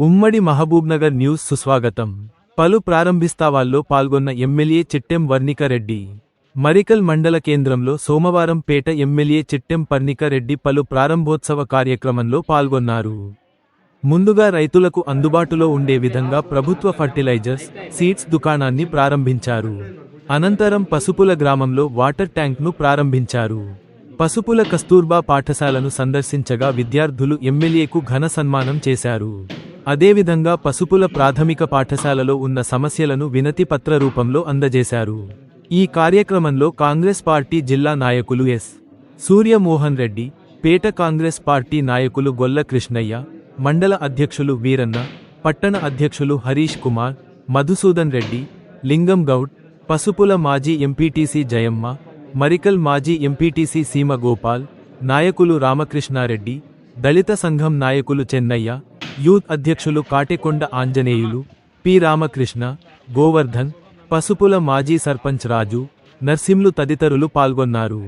ఉమ్మడి మహబూబ్నగర్ న్యూస్ సుస్వాగతం. పలు ప్రారంభిస్తావాల్లో పాల్గొన్న ఎమ్మెల్యే చిట్టెం వర్ణికరెడ్డి మరికల్ మండల కేంద్రంలో సోమవారం పేట ఎమ్మెల్యే చిట్టెం పర్ణికరెడ్డి పలు ప్రారంభోత్సవ కార్యక్రమంలో పాల్గొన్నారు. ముందుగా రైతులకు అందుబాటులో ఉండే విధంగా ప్రభుత్వ ఫర్టిలైజర్స్ సీడ్స్ దుకాణాన్ని ప్రారంభించారు. అనంతరం పసుపుల గ్రామంలో వాటర్ ట్యాంక్ను ప్రారంభించారు. పసుపుల కస్తూర్బా పాఠశాలను సందర్శించగా విద్యార్థులు ఎమ్మెల్యేకు ఘన సన్మానం చేశారు. అదేవిధంగా పసుపుల ప్రాథమిక పాఠశాలలో ఉన్న సమస్యలను వినతిపత్ర రూపంలో అందజేశారు. ఈ కార్యక్రమంలో కాంగ్రెస్ పార్టీ జిల్లా నాయకులు ఎస్. సూర్యమోహన్ రెడ్డి పేట కాంగ్రెస్ పార్టీ నాయకులు గొల్ల కృష్ణయ్య మండల అధ్యక్షులు వీరన్న పట్టణ అధ్యక్షులు హరీష్ కుమార్ మధుసూదన్ రెడ్డి లింగం గౌడ్ పసుపుల మాజీ ఎంపీటీసీ జయమ్మ మరికల్ మాజీ ఎంపీటీసీ సీమ గోపాల్ నాయకులు రామకృష్ణారెడ్డి దళిత సంఘం నాయకులు చెన్నయ్య యూత్ అధ్యక్షులు కాటెకొండ ఆంజనేయులు పి. రామకృష్ణ గోవర్ధన్ పసుపుల మాజీ సర్పంచ్ రాజు నర్సింలు తదితరులు పాల్గొన్నారు.